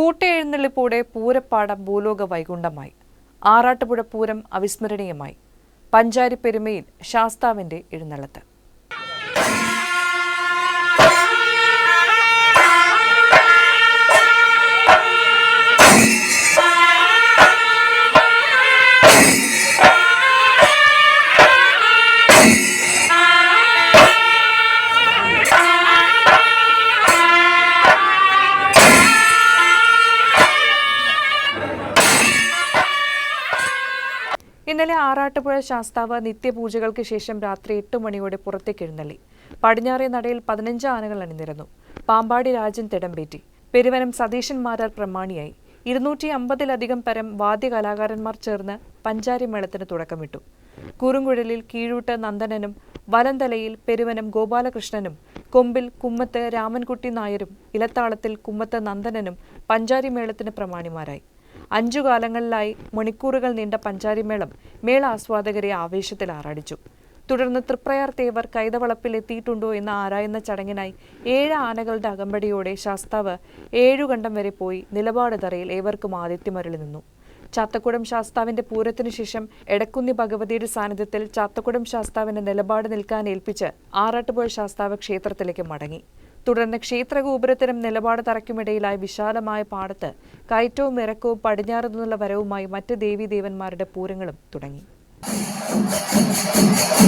കൂട്ടെഴുന്നള്ളിപ്പോടെ പൂരപ്പാടം ഭൂലോക വൈകുണ്ഠമായി ആറാട്ടുപുഴ പൂരം അവിസ്മരണീയമായി. പഞ്ചാരി പെരുമയിൽ ശാസ്താവിന്റെ എഴുന്നള്ളത്ത്. ഇന്നലെ ആറാട്ടുപുഴ ശാസ്താവ് നിത്യപൂജകൾക്ക് ശേഷം രാത്രി എട്ട് മണിയോടെ പുറത്തേക്ക് എഴുന്നള്ളി. പടിഞ്ഞാറേ നടയിൽ പതിനഞ്ച് ആനകൾ അണിനിരന്നു. പാമ്പാടി രാജൻ തിടമ്പേറ്റി. പെരുവനം സതീശൻ മാരാർ പ്രമാണിയായി. ഇരുന്നൂറ്റി അമ്പതിലധികം പരം വാദ്യകലാകാരന്മാർ ചേർന്ന് പഞ്ചാരി മേളത്തിന് തുടക്കമിട്ടു. കുറുങ്കുഴലിൽ കീഴൂട്ട് നന്ദനനും വലന്തലയിൽ പെരുവനം ഗോപാലകൃഷ്ണനും കൊമ്പിൽ കുമ്മത്ത് രാമൻകുട്ടി നായരും ഇലത്താളത്തിൽ കുമ്മത്ത് നന്ദനനും പഞ്ചാരി മേളത്തിന് പ്രമാണിമാരായി. അഞ്ചു കാലങ്ങളിലായി മണിക്കൂറുകൾ നീണ്ട പഞ്ചാരിമേളം മേള ആസ്വാദകരെ ആവേശത്തിൽ ആറാടിച്ചു. തുടർന്ന് തൃപ്രയാർ തേവർ കൈതവളപ്പിൽ എത്തിയിട്ടുണ്ടോ എന്ന് ആരായുന്ന ചടങ്ങിനായി ഏഴ് ആനകളുടെ അകമ്പടിയോടെ ശാസ്താവ് ഏഴുകണ്ടം വരെ പോയി നിലപാട് തറയിൽ ഏവർക്കും ആദിത്യമരളി നിന്നു. ചാത്തക്കുടം ശാസ്താവിന്റെ പൂരത്തിനു ശേഷം എടക്കുന്നി ഭഗവതിയുടെ സാന്നിധ്യത്തിൽ ചാത്തക്കുടം ശാസ്താവിന്റെ നിലപാട് നിൽക്കാൻ ഏൽപ്പിച്ച് ആറാട്ടുപുഴ ശാസ്താവ് ക്ഷേത്രത്തിലേക്ക് മടങ്ങി. തുടർന്ന് ക്ഷേത്രഗോപുരത്തിനും നിലപാട് തറയ്ക്കുമിടയിലായി വിശാലമായ പാടത്ത് കയറ്റവും ഇറക്കവും പടിഞ്ഞാറ് നിന്നുള്ള വരവുമായി മറ്റ് ദേവീദേവന്മാരുടെ പൂരങ്ങളും തുടങ്ങി ും.